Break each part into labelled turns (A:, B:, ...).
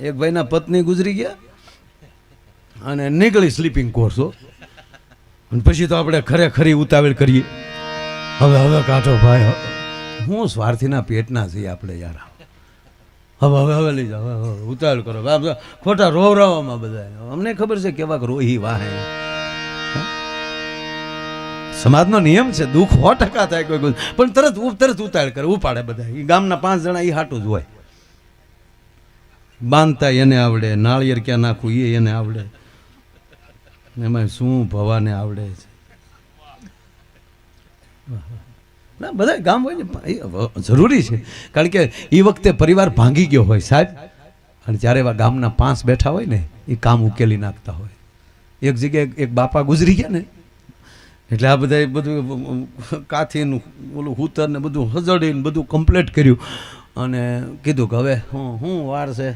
A: એક ભાઈના પત્ની ગુજરી ગયા અને નીકળી સ્લીપિંગ કોર્સો અને પછી તો આપણે ખરેખરી ઉતાવળ કરીએ. હવે હવે કાંઠો ભાઈ હું સ્વાર્થીના પેટના છીએ આપણે યાર. હવે હવે હવે લઈ જાઓ ઉતાવળ કરો. ખોટા રોવરાવામાં બધા અમને ખબર છે કેવાક રોહી વાહે. સમાજનો નિયમ છે, દુઃખ સો ટકા થાય કોઈ પણ તરત તરત ઉતાળ કરે, ઉપાડે બધા ગામના પાંચ જણા એ હાટું જ હોય. બાંધતા એને આવડે, નાળિયેર ક્યાં નાખવું એ એને આવડે. એમાં શું ભવાને આવડે છે. ના, બધા ગામ હોય ને જરૂરી છે. કારણ કે એ વખતે પરિવાર ભાંગી ગયો હોય સાહેબ. અને જ્યારે એવા ગામના પાંચ બેઠા હોય ને એ કામ ઉકેલી નાખતા હોય. એક જગ્યાએ એક બાપા ગુજરી ગયા ને, એટલે આ બધા બધું કાથીનું ઓલું હૂતર ને બધું હજડીને બધું કમ્પ્લીટ કર્યું. અને કીધું કે હવે હું હું વાર છે.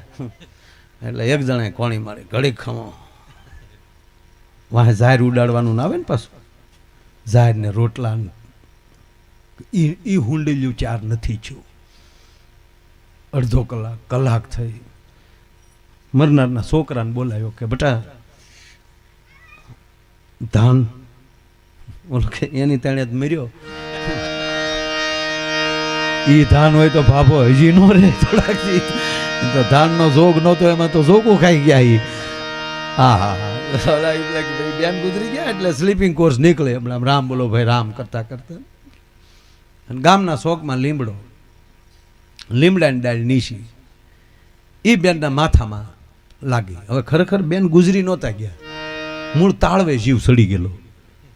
A: એટલે એક જણે કોણી મારી ઘડીક ખમો. વાહે જાહેર ઉડાડવાનું ના આવે ને પાછું? જાહેર રોટલા ઈ હુંડેલ્યું ચાર નથી છું અડધો કલાક કલાક થઈ. મરનારના છોકરાને બોલાવ્યો કે, બેટા, ધાન. ઓલો કે, એની તેણે જ મર્યો. ઈ ધાન હોય તો ભાભો હજી નો રે થોડાક તો ધાનનો જોગ નહોતો, એમાં તો જોગો ખાઈ ગયા ઈ. હા હા બેન ગુજરી ગયા એટલે સ્લીપિંગ કોર્સ નીકળે. હમણાં રામ બોલો, ભાઈ રામ કરતા કરતા. અને ગામના શોકમાં લીમડો લીમડાની ડાળ નીશી એ બેનના માથામાં લાગી. હવે ખરેખર બેન ગુજરી નહોતા ગયા. મૂળ તાળવે જીવ સડી ગયેલો.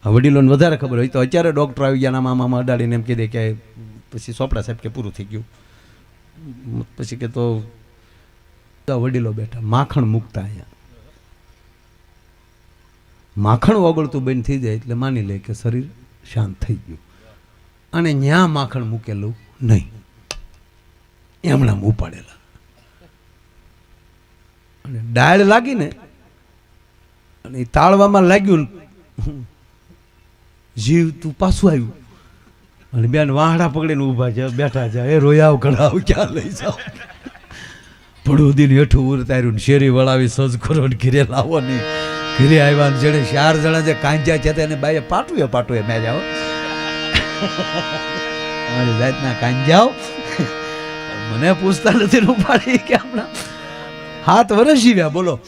A: વડીલોને વધારે ખબર હોય તો અત્યારે ડૉક્ટર આવી ગયા મામામાં મામા અડાડીને એમ કીધે કે પછી સોપડા સાહેબ કે પૂરું થઈ ગયું. પછી કે તો વડીલો બેઠા, માખણ મૂકતા અહીંયા. માખણ ઓગળતું બંધ થઈ જાય એટલે માની લે કે શરીર શાંત થઈ ગયું. અને ન્યા માખણ મૂકેલું નહીં. એમણામ ઉપાડેલા. અને ડાળ લાગીને, અને તાળવામાં લાગ્યું જીવ તું પાછું આવ્યું. અને બેન વાહડા પકડીને ઊભા છે, બેઠા છે. એ રોયાવ કઢાવ ક્યાં લઈ જાઓ પડુદીને હેઠું ઉતાર્યું ને શેરી વળાવી સજખોરો ઘીરે લાવો નહીં. ઘીરે આવ્યા જેને ચાર જણા જે કાંજ્યા છે તેને બાઈએ પાટુએ પાટુએ મેં જાઓ મારી જાતના કાંજાઓ મને પૂછતા નથી ઉપાડી કે હમણાં હાથ વર્ષ જીવ્યા બોલો.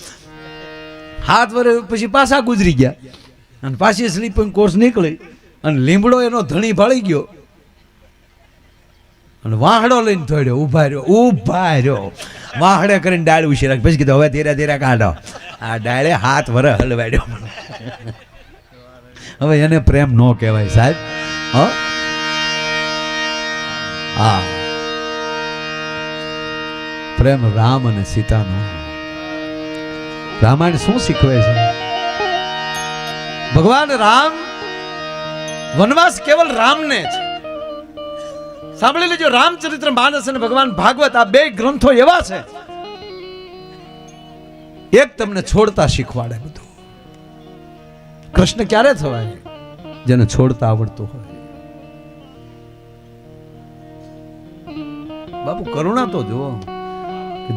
A: હાથ વર્ષ પછી પાછા ગુજરી ગયા. અને પાછી સ્લીપિંગ કોર્સ નીકળી. અને લીમડો એનો ધણી ભળી ગયો. અને વાહડો લઈને થોડ્યો ઊભા રહ્યો ઊભા રહ્યો. વાહડે કરીને ડાળ ઉછી રાખ. પછી કીધું, હવે ધીરે ધીરે કાઢો. આ ડાળે હાથ વર હલવાડ્યો. હવે એને પ્રેમ ન કહેવાય સાહેબ. હ. પ્રેમ રામ અને સીતાનો. રામાયણ શું શીખવે છે? ભગવાન રામ વનવાસ કેવલ રામને છે સાંભળી લેજો, રામચરિત્ર માનસ અને ભગવાન ભાગવત આ બે ગ્રંથો એવા છે. એક તમને છોડતા શીખવાડે બધું. કૃષ્ણ ક્યારે થવાય? જેને છોડતા આવડતું હોય. બાપુ, કરુણા તો જુઓ.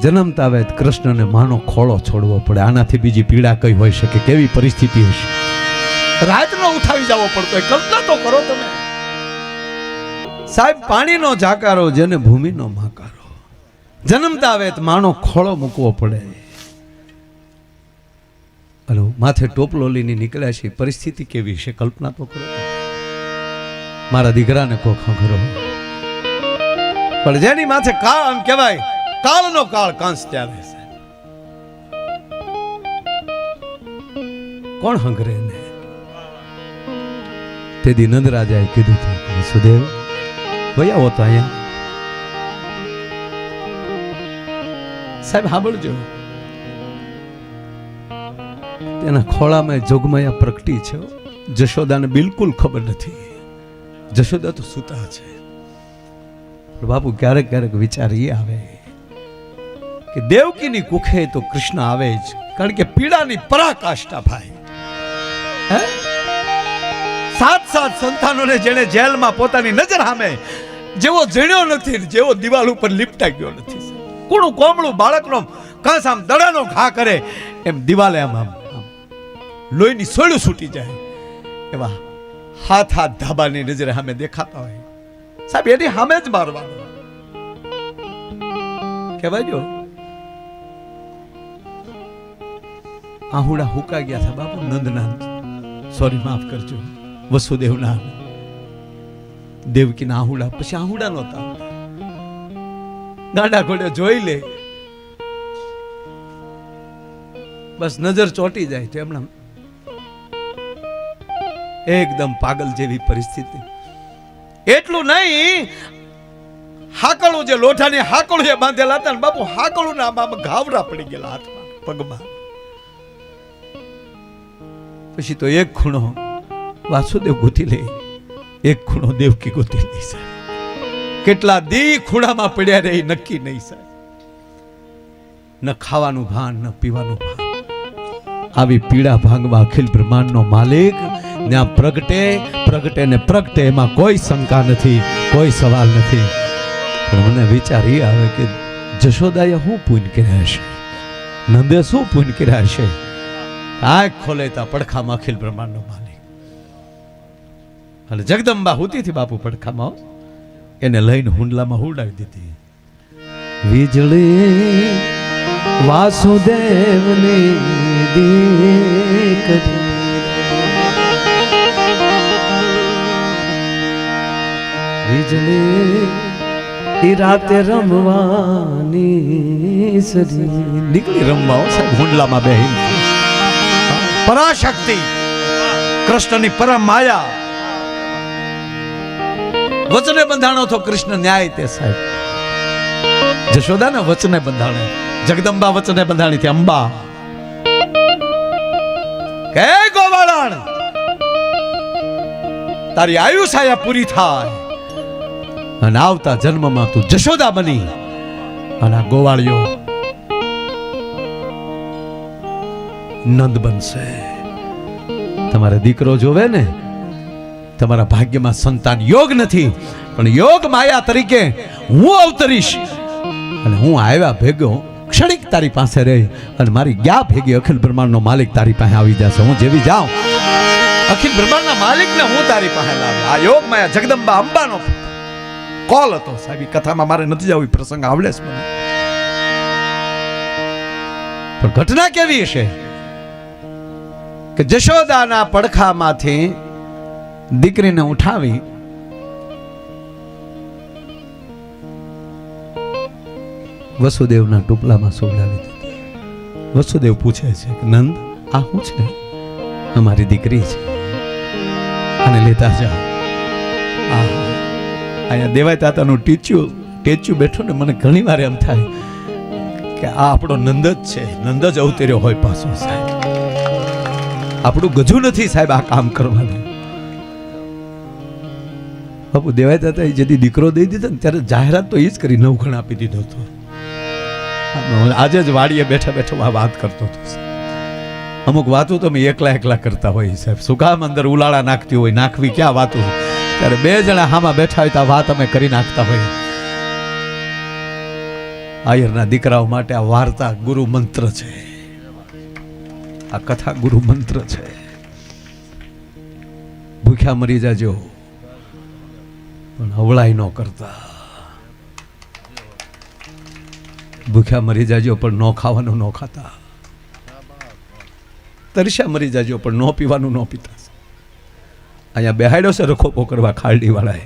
A: જન્મતા આવે કૃષ્ણને માનો ખોળો છોડવો પડે. આનાથી બીજી પીડા કઈ હોઈ શકે? કેવી પરિસ્થિતિ હશે? રાતનો ઉઠાવી જવો પડતો કલ્પના તો કરો તમે. સાહેબ, પાણીનો જાકારો, જેને ભૂમિનો માકારો. જન્મતા આવે માનો ખોળો મૂકવો પડે. હલો, માથે ટોપલો લઈને નીકળ્યા છે. પરિસ્થિતિ કેવી છે? કલ્પના તો કરો મારા દીકરાને કોખો કરો પણ જેની માથે કાળ, આમ કહેવાય, કાળનો કાળ કાંસ ત્યારે કોણ હંગરે ને તે દી નંદરાજાએ કીધું હતું સુદેવ ભાઈ આવો તો અહીંયા. સાહેબ, સાંભળજો. તેના ખોળામાં જોગમાયા પ્રગટી છે જશોદાને બિલકુલ ખબર નથી. જશોદા તો સૂતા છે. બાપુ, ક્યારેક ક્યારેક વિચાર એ આવે કે દેવકીની કુખે તો કૃષ્ણ આવે જ, કારણ કે પીડાની પરાકાષ્ઠા ભાઈ. હે? સાત સાત સંતાનોને જેણે જેલમાં પોતાની નજર સામે જેવો જીણ્યો નથી જેવો દિવાલ ઉપર લીપટાઈ ગયો નથી કુણું કોમળું બાળકનો કાંસ આમ દડાનો ઘા કરે, એમ દિવાલે આમ આમ લોહીની સોળું છૂટી જાય. એવા હાથ હાથ ધાબાની નજરે સામે દેખાતા હોય. સાહેબ, એની સામે જ મારવાનું કહેવાય જો આહુડા હુકા ગયા છે બાપુ, નંદનાથ. સોરી માફ કરજો. વસુદેવના દેવકીના આહુડા પછી આહુડા નહોતા ગાડા ઘોડે જોઈ લે. બસ નજર ચોટી જાય છે એમના. એકદમ પાગલ જેવી પરિસ્થિતિ. એટલું નહીં હાકળું જે લોઠાની હાકળું એ બાંધેલા હતા ને બાપુ હાકળું ના બાપ ઘાવરા પડી ગયેલા હાથમાં, પગમાં. પછી તો એક ખૂણો વાસુદેવ ગોતી એક ખૂણો દેવકી ગોતી લે સાહેબ. કેટલા દી ખૂણામાં પડ્યા રહે નક્કી નહીં સાહેબ. ન ખાવાનું ભાન, ન પીવાનું ભાન. આવી પીડા ભાંગવા અખિલ બ્રહ્માંડનો માલિક ત્યાં પ્રગટે પ્રગટે ને પ્રગટે એમાં કોઈ શંકા નથી, કોઈ સવાલ નથી. પણ મને વિચાર એ આવે કે જશોદાએ શું પૂન કર્યા હશે? નંદે શું પૂન કર્યા હશે? આંખ ખોલે તા પડખામાં અખિલ બ્રહ્માંડનો માલિક. અને જગદંબા હુતીથી બાપુ પડખામાં. એને લઈને હુંડલામાં હુડાવી દીધી. વીજળી વાસુદેવને દીકરી વીજળી એ રાતે રમવાની સરી. નીકળી રમવા સાહેબ, હુંડલામાં બેહી પરાશક્તિ, કૃષ્ણની પરમ માયા. વચને બંધાણો તો કૃષ્ણ ન્યાય તે સાહેબ. જશોદા ને વચને બંધાણે. જગદંબા વચને બંધાણી થી અંબા. કે ગોવાળણ? તારી આયુષાયા પૂરી થાય. અને આવતા જન્મમાં તું જશોદા બની. અને આ ગોવાળિયો નંદ બનશે. તમારે દીકરો જોવે ને? તમારા ભાગ્યમાં સંતાન યોગ નથી, પણ યોગ માયા તરીકે હું અવતરીશ. અને હું આવ્યા ભેગો ક્ષણિક તારી પાસે રહી અને મારી ગયા ભેગી અખિલ બ્રહ્માંડનો માલિક તારી પાસે આવી જશે. હું જેવી જાઉં. અખિલ બ્રહ્માંડના માલિકને હું તારી પાસે લાવી. આ યોગ માયા જગદંબા અંબાનો કોલ હતો સાહેબ. કથામાં મારે નથી જવું પ્રસંગ આવડે છે મને. પણ ઘટના કેવી હશે? કે જશોદાના પડખામાંથી દીકરીને ઉઠાવી. વસુદેવના ટુપલામાં સોવડાવી દીધી. વસુદેવ પૂછે છે કે, નંદ, આ શું છે? અમારી દીકરી છે. અને લેતા જાઓ અહીંયા દેવાય તાતાનું ટીચ્યું, ટેચ્યું બેઠો ને મને ઘણી વાર એમ થાય કે આ આપણો નંદ જ છે. નંદ જ અવતર્યો હોય પાછો સાહેબ. આપણું ગજુ નથી સાહેબ આ કામ કરવાનું. બાપુ, દેવાય દાદા જેથી દીકરો દઈ દીધો ને, ત્યારે જાહેરાત તો એ જ કરી, નવખણ આપી દીધો હતો. આજે જ વાડીએ બેઠા બેઠો આ વાત કરતો હતો અમુક વાતો તમે એકલા એકલા કરતા હોય સાહેબ. શું અંદર ઉલાળા નાખતી હોય, નાખવી ક્યાં વાતો ત્યારે બે જણા હામાં બેઠા હોય તો આ વાત અમે કરી નાખતા હોય આયરના દીકરાઓ માટે આ વાર્તા ગુરુ મંત્ર છે. આ કથા ગુરુ મંત્ર છે. ભૂખ્યા મરી જાજો. પણ હવળાઈ ન કરતા. ભૂખ્યા મરી જાજો પણ ન ખાવાનું ન ખાતા. તરસ્યા મરી જાજો પણ ન પીવાનું ન પીતા. અહીંયા બેહાડ્યો છે રખોપો કરવા ખાલડી વાળાએ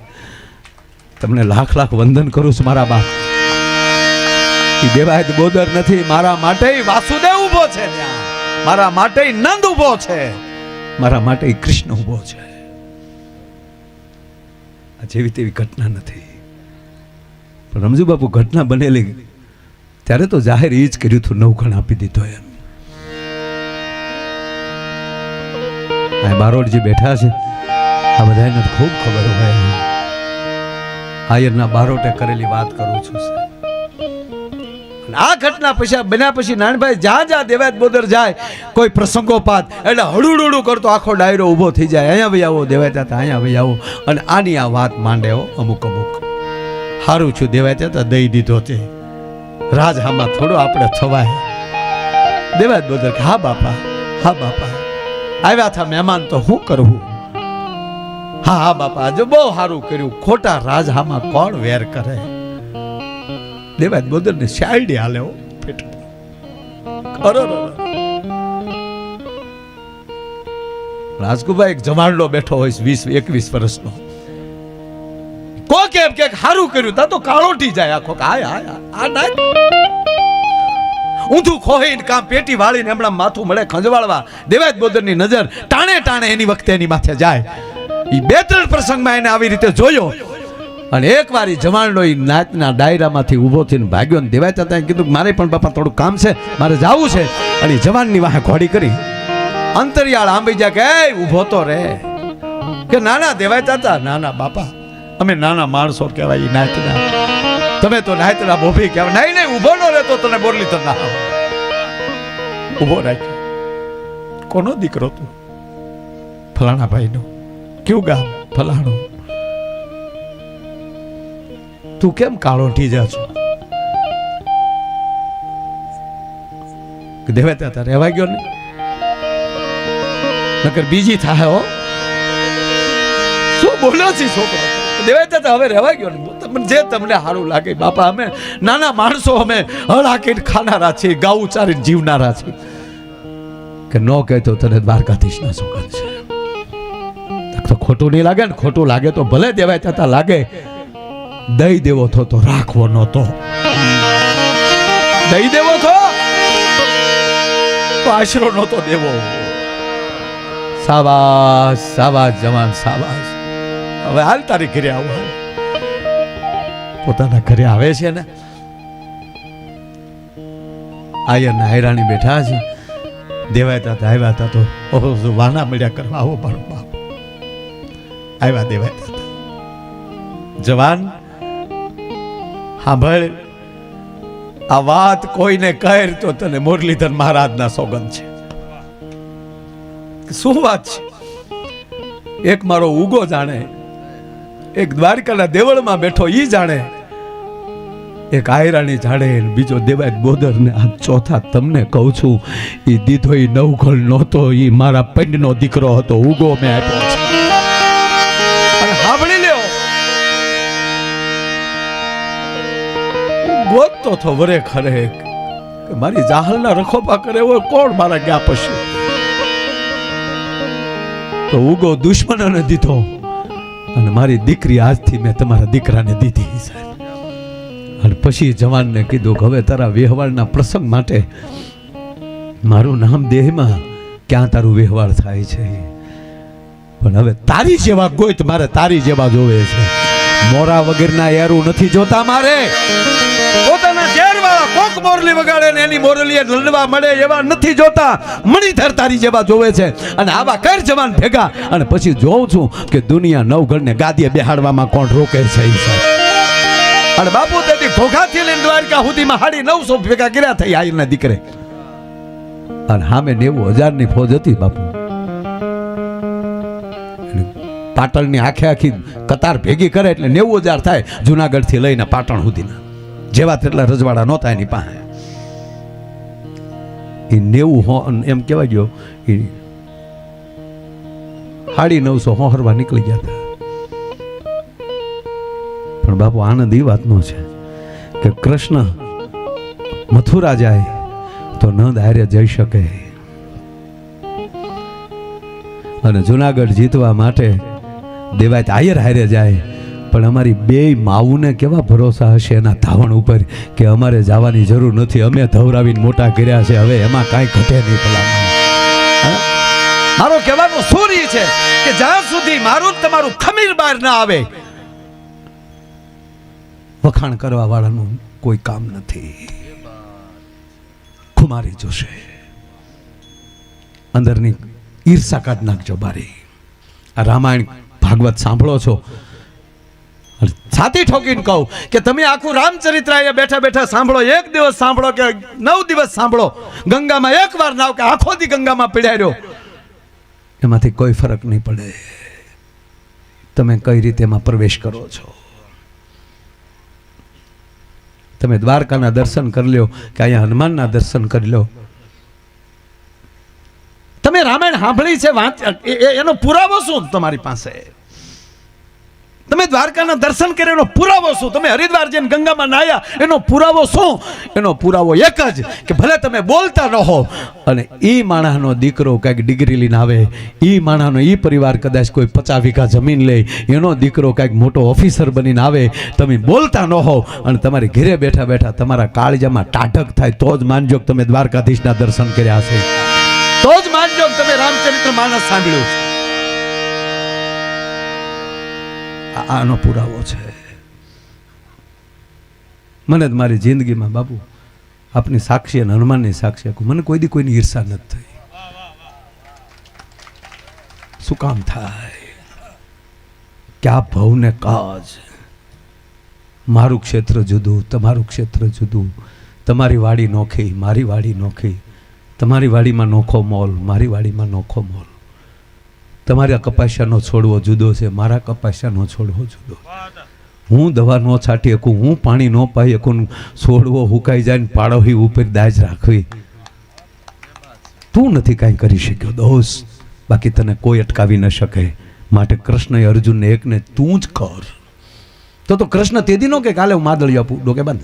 A: તમને લાખ લાખ વંદન કરું છું મારા બા દેવાયત બોદર નથી, મારા માટે વાસુદેવ ઊભો છે મારા માટે નંદ ઊભો છે. મારા માટે કૃષ્ણ ઊભો છે. આ જેવી તેવી ઘટના નથી. પણ રમજુ બાપુ ઘટના બનેલી ત્યારે તો જાહેર એ જ કર્યું હતું નવખણ આપી દીધો એમ. આ બારોડ જે બેઠા છે. આ બધાને ખૂબ ખબર હોય. આયરના બારોટે કરેલી વાત કરું છું આ ઘટના પછી બન્યા પછી નાનભાઈ જ્યાં જ્યાં દેવાયત બોદર જાય, કોઈ પ્રસંગોપાત, એટલે હળુડુડું કરતો આખો ડાયરો ઊભો થઈ જાય. અહીંયા ભાઈ આવો, દેવાયતા ત્યાં અહીંયા ભાઈ આવો. અને આની આ વાત માંડે હો, અમુક અમુક. સારું છું દેવાય ત્યાં દઈ દીધો તે. રાજ હામાં થોડો આપણે થવાય. દેવાયત બોદર હા બાપા હા બાપા. આવ્યા હતા મહેમાન, તો શું કરવું હા હા બાપા, આજે બહુ સારું કર્યું. ખોટા રાજામાં કોણ વેર કરે? દેવાજ બોદર ને શાયડી હાલે હો. રાજકુભાઈ એક જમાડલો બેઠો હોય વીસ, એકવીસ વર્ષનો. કો એમ કે સારું કર્યું, તા તો કાળોટી જાય આખો હાય હાય આ નાખ ઊંધું ખોહીને કામ પેટી વાળીને હમણાં માથું મળે ખંજવાળવા. દેવાજ બોદરની નજર ટાણે ટાણે એની વખતે એની માથે જાય. એ બે ત્રણ પ્રસંગમાં એને આવી રીતે જોયો. અને એકવાર ઈ જવાનનો એ નાચના ડાયરામાંથી ઊભો થઈને ભાગ્યો ને દેવાય ત્યાં કીધું મારે પણ બાપા થોડું કામ છે, મારે જાવું છે. અને જવાનની વાહે ઘોડી કરી અંતરિયાળ આંબી જાય કે ઊભો તો રે. કે નાના દેવાય તાતા નાના બાપા, અમે નાના માણસો કહેવાય નાચના તમે તો નાચના બોભી કહેવાય. નહીં નહીં, ઊભો ન રહેતો, તને બોરલી તો ના. ઊભો રાખ્યો. કોનો દીકરો તું? ફલાણા ભાઈનો. કયું ગામ? ફલાણું. તું કેમ કાળો જા છો? દેવા ત્યાં રહેવા ગયો ને નકર બીજી થાય હો. શું બોલ્યો છે છોકરો? દેવાય હવે રહેવા ગયો ને તમને જે તમને સારું લાગે, બાપા, અમે નાના માણસો, અમે હળ ખાનારા છીએ, ગાઉ ચારીને જીવનારા છીએ. કે ન કહેતો તને દ્વારકાધીશના સુગંધ છે. તો ખોટું નહીં લાગે ને ખોટું લાગે તો ભલે દેવાય ત્યાં લાગે. દઈ દેવો થો તો રાખવો નહોતો. દઈ દેવો થો તો? આશરો નહોતો દેવો. સાબાસ સાવાસ જવાન સાબાસ હવે હાલ તારી ઘરે આવો પોતાના ઘરે આવે છે ને? આયર ના હૈરાણી બેઠા છે. દેવાય તા આવ્યા હતા તો વાના મળ્યા કરવા આવો પણ બાપ. આવ્યા દેવાય જવાન સાંભળ, આ વાત કોઈને કહેર તો તને મુરલીધર મહારાજના સોગંદ છે. શું વાત છે? એક મારો ઉગો જાણે, એક દ્વારકાના દેવળમાં બેઠો ઈ જાણે, એક આયરાણી જાણે બીજો દેવાય બોદર ને આ ચોથા તમને કહું છું એ દીધો ઈ નવઘણ નહોતો એ મારા પંડનો દીકરો હતો ઉગો મેં આપ્યો છે. ગોતતો થો વરે ખરે કે મારી જાહલના રખોપા કરે હોય, કોણ મારા ગયા પછી? તો ઉગો દુશ્મનોને દીધો. અને મારી દીકરી આજથી મેં તમારા દીકરાને દીધી સાહેબ અને પછી જવાનને કીધું કે હવે તારા વ્યવહારના પ્રસંગ માટે મારું નામ દેહમાં ક્યાં તારું વ્યવહાર થાય છે? પણ હવે તારી જેવા ગોઈત મારે તારી જેવા જોવે છે. મોરા વગરના યારું નથી જોતા મારે. પોતાના ઝેરવાળા કોક મોરલી વગાડે ને એની મોરલીએ લડવા મળે એવા નથી જોતા. મણિધર તારી જેવા જોવે છે. અને આવા કર જવાન ભેગા. અને પછી જોઉં છું કે દુનિયા નવગણને ગાદીએ બેહાડવામાં કોણ રોકે છે અને બાપુ તેથી ઘોઘાથી લઈને દ્વારકા સુધીમાં હાડી નવસો ભેગા કર્યા થઈ આયરના દીકરે. અને સામે નેવું હજારની ફોજ હતી બાપુ. પાટણની આખે આખી કતાર ભેગી કરે એટલે નેવું હજાર થાય જુનાગઢથી લઈને પાટણ સુધીના. જેવા તેટલા રજવાડા નહોતા એની પાસે. એ નેવું હો એમ કહેવાય ગયો, એ સાડી નવસો હોહરવા નીકળી ગયા હતા. પણ બાપુ, આનંદ એ વાતનો છે કે કૃષ્ણ મથુરા જાય તો નંદ હારે જઈ શકે. અને જુનાગઢ જીતવા માટે દેવાય આયર હારે જાય. પણ અમારી બે માવુને કેવા ભરોસા હશે એના ધાવણ ઉપર કે અમારે જવાની જરૂર નથી. અમે ધવરાવીને મોટા કર્યા છે. હવે એમાં કાંઈ ઘટે નહીં ભલામણ. મારો કહેવાનો સૂર છે કે જ્યાં સુધી મારું તમારું ખમીર બહાર ના આવે, વખાણ કરવા વાળાનું કોઈ કામ નથી. ખુમારી જોશે. અંદરની ઈર્ષા કાઢ નાખજો બારી. આ રામાયણ ભાગવત સાંભળો છો? છાતી ઠોકીને કહું કે તમે આખું રામચરિત્ર અહીંયા બેઠા બેઠા સાંભળો. એક દિવસ સાંભળો કે નવ દિવસ સાંભળો. ગંગામાં એક વાર નાવ કે આખો દી ગંગામાં પીડાયો એમાંથી કોઈ ફરક નહીં પડે. તમે કઈ રીતે એમાં પ્રવેશ કરો છો? તમે દ્વારકાના દર્શન કરી લો કે અહીંયા હનુમાનના દર્શન કરી લો. તમે રામાયણ સાંભળી છે, વાંચ એનો પુરાવો શું તમારી પાસે? તમે દ્વારકાના દર્શન કર્યા, એનો પુરાવો શું? તમે હરિદ્વાર જઈને ગંગામાં નાયા એનો પુરાવો શું? એનો પુરાવો એક જ, કે ભલે તમે બોલતા રહો અને એ માણસનો દીકરો કાંઈક ડિગ્રી લઈને આવે એ માણસનો એ પરિવાર કદાચ કોઈ પચાસ વીઘા જમીન લે, એનો દીકરો કાંઈક મોટો ઓફિસર બનીને આવે, તમે બોલતા ન હો, અને તમારી ઘરે બેઠા બેઠા તમારા કાળજામાં ટાઢક થાય, તો જ માનજો કે તમે દ્વારકાધીશના દર્શન કર્યા છે તો જ માનજો તમે રામચરિત્ર માનસ સાંભળ્યું છે. આનો પુરાવો છે. મને જ મારી જિંદગીમાં બાપુ, આપની સાક્ષી અને હનુમાનની સાક્ષી આપું મને કોઈ દી કોઈની ઈર્ષા નથી થઈ. શું કામ થાય? કે આ ભવને કાજ? મારું ક્ષેત્ર જુદું, તમારું ક્ષેત્ર જુદું. તમારી વાડી નોખી, મારી વાડી નોખી. તમારી વાડીમાં નોખો મોલ, મારી વાડીમાં નોખો મોલ. તમારા કપાસિયાનો છોડવો જુદો છે, મારા કપાસિયાનો છોડવો જુદો હું દવા ન છાંટી શકું, હું પાણી ન પાઈ શકું, છોડવો હુકાઈ જાય ને પાડોહી ઉપર દાજ રાખવી. તું નથી કાંઈ કરી શક્યો, દોસ્ત. બાકી તને કોઈ અટકાવી ન શકે. માટે કૃષ્ણએ અર્જુનને એકને તું જ કર. તો તો કૃષ્ણ તેદી નો કે, કાલે હું માદળી આપું. ડોકે બંધ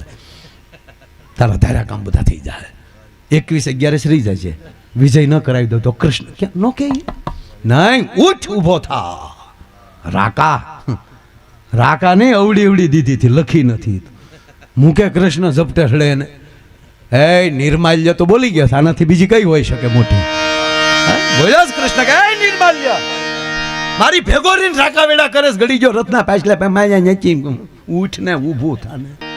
A: તારા ધારા કામ બધા થઈ જાય. એકવીસ અગિયારસ રહી જાય છે. વિજય ન કરાવી દો તો કૃષ્ણ ક્યાં? નો કે નહીં, ઉઠ, ઊભો થા. રાકા. રાકા નહીં અવડી અવડી દીધી હતી, લખી નથી. મુકે કૃષ્ણ ઝપટે હળે ને. એ નિર્માલ્ય તો બોલી ગયા. આનાથી બીજી કઈ હોઈ શકે મોટી? હે? બોલ્યો કૃષ્ણ કે, "એ નિર્માલ્ય, મારી ભેગો રહીને રાકા વેડા કરે ઘડી જો રત્ના પાછલે પેમાયા નેચી ઉઠ ને, ઊભું થાને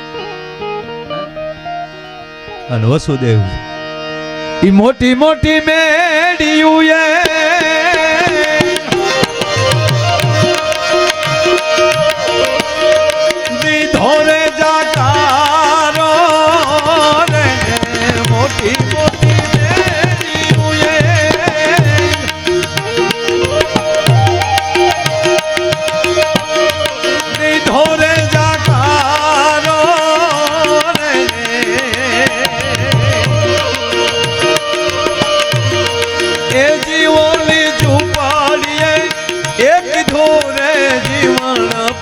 A: અને વસુદેવ ઈ મોટી મોટી મેડિયું એ.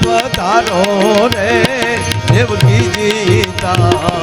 A: પધારો રે દેવકી જીતારો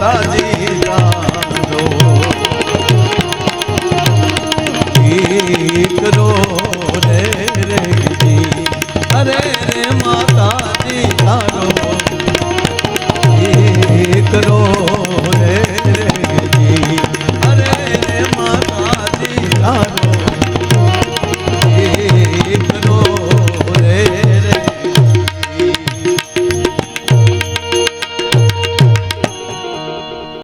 A: 当然。